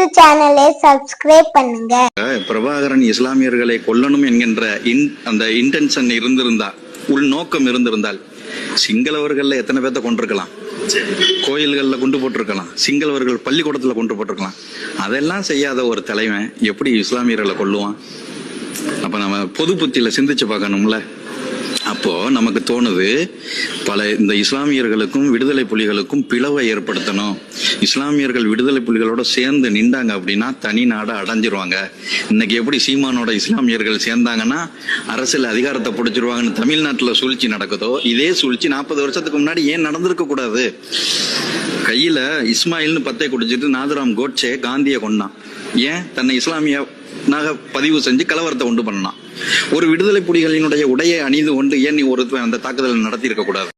YouTube சேனலை subscribe பண்ணுங்க. பிரபாகரன் இஸ்லாமியர்களை கொல்லணும் என்கின்ற இன்- அந்த இன்டென்ஷன் இருந்திருந்தா உள்நோக்கம் இருந்திருந்தால் சிங்களவர்கள்ல எத்தனை பேர்த்த கொண்டிருக்கலாம்? கோயில்கள்ல கொண்டு போட்டிருக்கலாம். சிங்களவர்கள் பள்ளிக்கூடத்துல கொண்டு போட்டிருக்கலாம். அதெல்லாம் செய்யாத ஒரு தலைவன் எப்படி இஸ்லாமியர்களை கொல்லுவான்? அப்ப நம்ம பொது புத்தியில சிந்திச்சு பார்க்கணும்ல? அப்போ நமக்கு தோணுது பல இந்த இஸ்லாமியர்களுக்கும் விடுதலை புலிகளுக்கும் பிளவை ஏற்படுத்தணும். இஸ்லாமியர்கள் விடுதலை புலிகளோட சேர்ந்து நின்றாங்க அப்படின்னா தனி நாடை அடைஞ்சிருவாங்க. இன்னைக்கு எப்படி சீமானோட இஸ்லாமியர்கள் சேர்ந்தாங்கன்னா அரசியல் அதிகாரத்தை பிடிச்சிருவாங்கன்னு தமிழ்நாட்டில் சூழ்ச்சி நடக்குதோ இதே சூழ்ச்சி நாற்பது வருஷத்துக்கு முன்னாடி ஏன் நடந்திருக்க கூடாது? கையில இஸ்மாயில்னு பத்தை குடிச்சிட்டு நாதுராம் கோட்சே காந்தியை கொண்டான் ஏன்? தன்னை இஸ்லாமிய நாக பதிவு செஞ்சு கலவரத்தை உண்டு பண்ணான் ஒரு விடுதலை புலிகளினுடைய உடையை அணிந்து கொண்டு ஏன் நீ அந்த தாக்குதல் நடத்தி இருக்கக்கூடாது